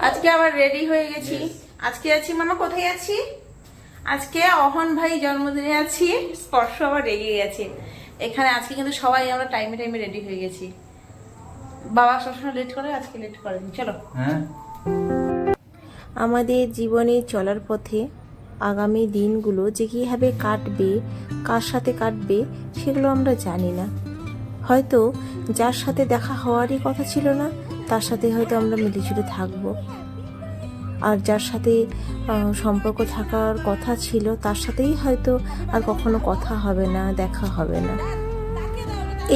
আজকে আবার রেডি হয়ে গেছি। আজকে আছি মামা কোথায় আছি? আজকে অহন ভাই জন্মদিনে আছি স্পর্শ আবার রেগে গেছে। এখানে আজকে কিন্তু সবাই আমরা টাইমে টাইমে রেডি হয়ে গেছি। বাবা সবসময় লেট করে আজকে লেট করেনি। চলো। হ্যাঁ। আমাদের জীবনে চলার পথে আগামী দিনগুলো যে কীভাবে কাটবে কার সাথে কাটবে সেগুলো আমরা জানি না। হয়তো যার সাথে দেখা হওয়ারই কথা ছিল না, তার সাথে হয়তো আমরা মিলেজুলে থাকব। আর যার সাথে সম্পর্ক থাকার কথা ছিল, তার সাথেই হয়তো আর কখনো কথা হবে না, দেখা হবে না।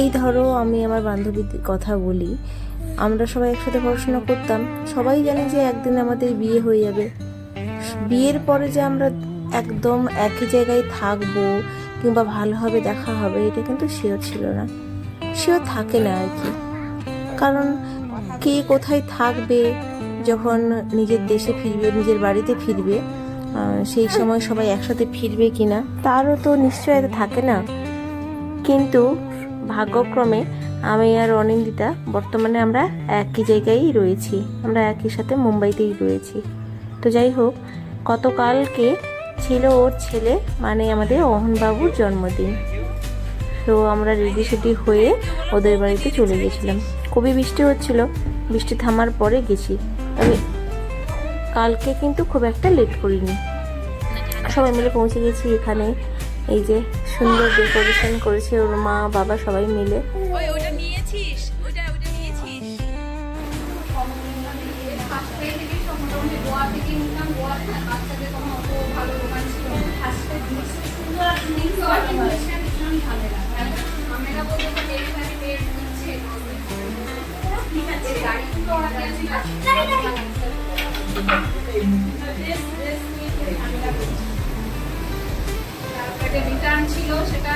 এই ধরো আমি আমার বান্ধবীর কথা বলি। আমরা সবাই একসাথে পড়াশোনা করতাম, সবাই জানে যে একদিন আমাদের বিয়ে হয়ে যাবে। বিয়ের পরে যে আমরা একদম একই জায়গায় থাকব কিংবা ভালোভাবে দেখা হবে, এটা কিন্তু শিওর ছিল না। শিওর থাকে না আর কি। কারণ কে কোথায় থাকবে, যখন নিজের দেশে ফিরবে, নিজের বাড়িতে ফিরবে সেই সময় সবাই একসাথে ফিরবে কিনা, তারও তো নিশ্চয়তা থাকে না। কিন্তু ভাগ্যক্রমে আমি আর অনিন্দিতা বর্তমানে আমরা একই জায়গায়ই রয়েছি, আমরা একই সাথে মুম্বাইতেই রয়েছি। তো যাই হোক গতকালকে ছিল ওর ছেলে মানে আমাদের অহনবাবুর জন্মদিন। তো আমরা রেডি সেডি হয়ে ওদের বাড়িতে চলে গেছিলাম। খুবই বৃষ্টি হচ্ছিল। বৃষ্টি থামার পরে গেছি। তবে কালকে কিন্তু খুব একটা লেট করিনি। সবাই মিলে পৌঁছে গেছি এখানে। এই যে সুন্দর ডেকোরেশন করেছে ওর মা বাবা সবাই মিলে। ওই ওটা নিয়েছিস? ওটা ওটা নিয়েছিস রিটার্ন ছিল সেটা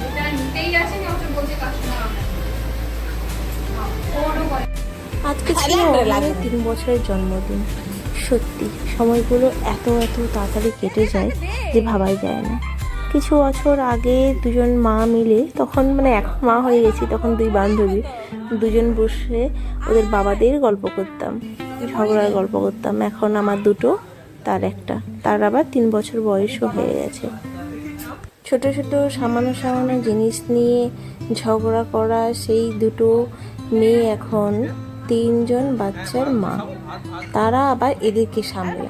রিটার্ন নিতেই আছে না ওটা বলছে কাস্টমার আজকে ছিল অনিলের তিন বছরের জন্মদিন। সত্যি সময়গুলো এত এত তাড়াতাড়ি কেটে যায় যে ভাবাই যায় না। কিছু বছর আগে দুজন মা মিলে, তখন মানে এখন মা হয়ে গেছি, তখন দুই বান্ধবী, দুজন বসে ওদের বাবাদের গল্প করতাম, ঝগড়ার গল্প করতাম। এখন আমার দুটো, তার একটা। তার আবার তিন বছর বয়সও হয়ে গেছে। ছোট ছোট, সামান্য সামান্য জিনিস নিয়ে ঝগড়া করা, সেই দুটো মেয়ে এখন তিনজন বাচ্চার মা। তারা আবার এদেরকে সামলে।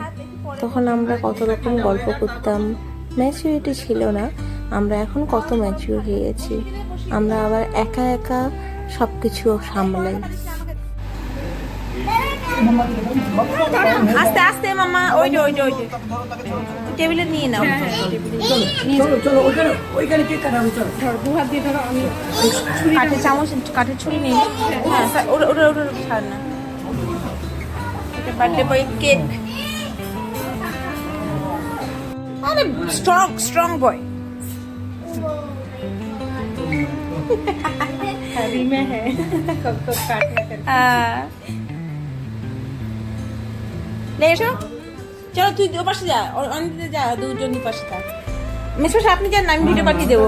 তখন আমরা কত রকম গল্প করতাম ম্যাচিউরিটি ছিল না আমরা এখন কত ম্যাচিউর হয়ে গেছি আমরা আবার একা একা সব কিছু সামলাই। আস্তে আস্তে মামা ওই যে ওই যে ওই যে। টেবিলে নিয়ে নাও। চলো চলো ওইখানে ওইখানে কেক কাটাবো চলো। কাঠের চামচ কাঠের ছুরি নেই হ্যাঁ। স্যার, ওটা ওটা ওটা ছাড় না। এটা বার্থডে বয় কেক আরে স্ট্রং স্ট্রং বয় লে এসো। চলো তুই ও পাশে যা অ- অনিতে যা দুজনই পাশে থাক মেসো আপনি যান আমি ভিডিও পাঠিয়ে দেবো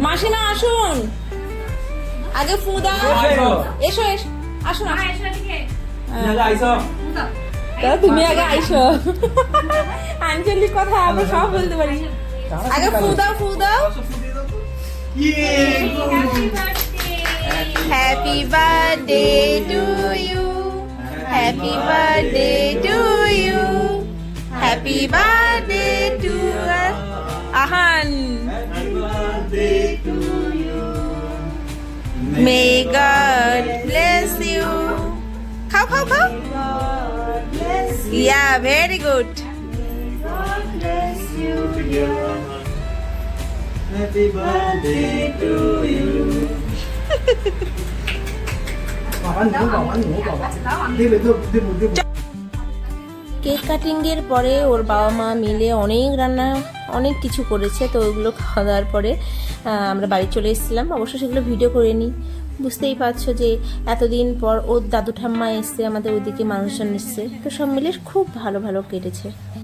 মাসিমা আসুন আগে ফু দাও এসো এসো। আসুন আসুন। তা তুমি আগে আইসো। আঞ্চলিক কথা আমরা সব বলতে পারি। আগে ফু দাও ফু দাও। Happy birthday to you happy birthday to you happy birthday to Ahaan may God bless you খাও খাও খাও ইয়া ভেরি গুড দেবে দেবো দেবো দেবো কেক কাটিংয়ের পরে ওর বাবা মা মিলে অনেক রান্না অনেক কিছু করেছে তো ওগুলো খাওয়া দাওয়ার পরে আমরা বাড়ি চলে এসেছিলাম। অবশ্য সেগুলো ভিডিও করে নিই বুঝতেই পারছ যে এতদিন পর ওর দাদু ঠাম্মা এসছে, আমাদের ওইদিকে মানুষজন এসছে। তো সব মিলে খুব ভালো ভালো কেটেছে।